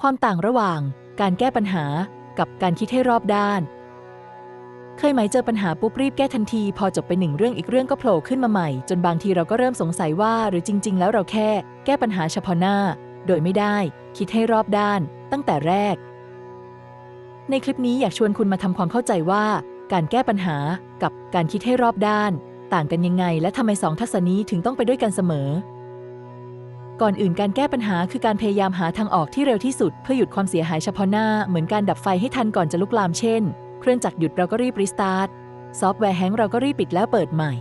ความต่างระหว่างการแก้ปัญหากับการคิดให้รอบด้าน เคยไหมเจอปัญหาปุ๊บรีบแก้ทันที พอจบไปหนึ่งเรื่องอีกเรื่องก็โผล่ขึ้นมาใหม่ จนบางทีเราก็เริ่มสงสัยว่า หรือจริง ๆ แล้วเราแค่แก้ปัญหาเฉพาะหน้า โดยไม่ได้ คิดให้รอบด้าน ตั้งแต่แรก ในคลิปนี้อยากชวนคุณมาทำความเข้าใจว่า การแก้ปัญหากับการคิดให้รอบด้าน ต่างกันยังไง และทำไมสองทัศนี้ถึงต้องไปด้วยกันเสมอ ก่อนอื่นการแก้ปัญหาคือการพยายามหาทางออกที่เร็วที่สุด เพื่อหยุดความเสียหายเฉพาะหน้า เหมือนการดับไฟให้ทันก่อนจะลุกลามเช่น เครื่องจักรหยุดเราก็รีบรีสตาร์ทซอฟต์แวร์แฮงเราก็รีบปิดแล้วเปิดใหม่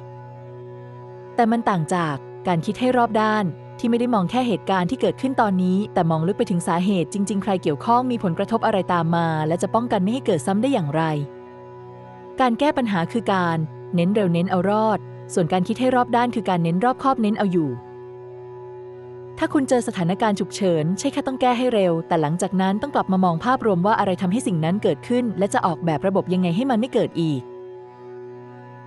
แต่มันต่างจากการคิดให้รอบด้าน ที่ไม่ได้มองแค่เหตุการณ์ที่เกิดขึ้นตอนนี้ แต่มองลึกไปถึงสาเหตุจริง ๆ ใครเกี่ยวข้องมีผลกระทบอะไรตามมา และจะป้องกันไม่ให้เกิดซ้ำได้อย่างไร การแก้ปัญหาคือการ เน้นเร็วเน้นเอารอด ส่วนการคิดให้รอบด้านคือการเน้นรอบคอบเน้นเอาอยู่ ถ้าคุณเจอสถานการณ์ฉุกเฉิน ใช่แค่ต้องแก้ให้เร็ว แต่หลังจากนั้นต้องกลับมามองภาพรวมว่าอะไรทำให้สิ่งนั้นเกิดขึ้น และจะออกแบบระบบยังไงให้มันไม่เกิดอีก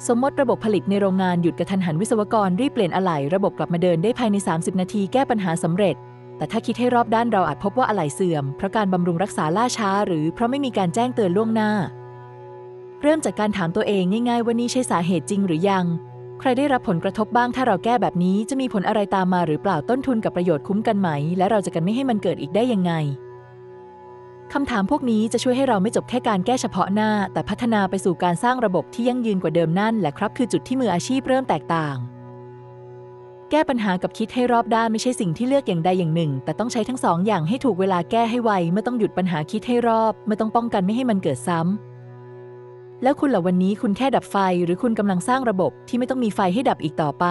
สมมติระบบผลิตในโรงงานหยุดกระทันหันวิศวกรรีบเปลี่ยนอะไหล่ระบบกลับมาเดินได้ภายใน 30 นาทีแก้ปัญหาสำเร็จ แต่ถ้าคิดให้รอบด้านเราอาจพบว่าอะไหล่เสื่อมเพราะการบำรุงรักษาล่าช้า หรือเพราะไม่มีการแจ้งเตือนล่วงหน้า เริ่มจากการถามตัวเองง่ายๆว่านี่ใช่สาเหตุจริงหรือยัง ใครได้รับผลกระทบบ้างถ้าเราแก้แบบนี้จะมีผลอะไรตามมาหรือเปล่าต้นทุนกับประโยชน์คุ้มกันไหม และเราจะกันไม่ให้มันเกิดอีกได้ยังไงคำถามพวกนี้จะช่วยให้เราไม่จบแค่การแก้เฉพาะหน้า แต่พัฒนาไปสู่การสร้างระบบที่ยั่งยืนกว่าเดิมนั่นแหละครับ คือจุดที่มืออาชีพเริ่มแตกต่าง แก้ปัญหากับคิดให้รอบด้านไม่ใช่สิ่งที่เลือกอย่างใดอย่างหนึ่ง แต่ต้องใช้ทั้งสองอย่างให้ถูกเวลาแก้ให้ไวเมื่อต้องหยุดปัญหาคิดให้รอบเมื่อต้องป้องกันไม่ให้มันเกิดซ้ำ แล้วคุณเหล่าวันนี้คุณแค่ดับไฟ หรือคุณกำลังสร้างระบบที่ไม่ต้องมีไฟให้ดับอีกต่อไป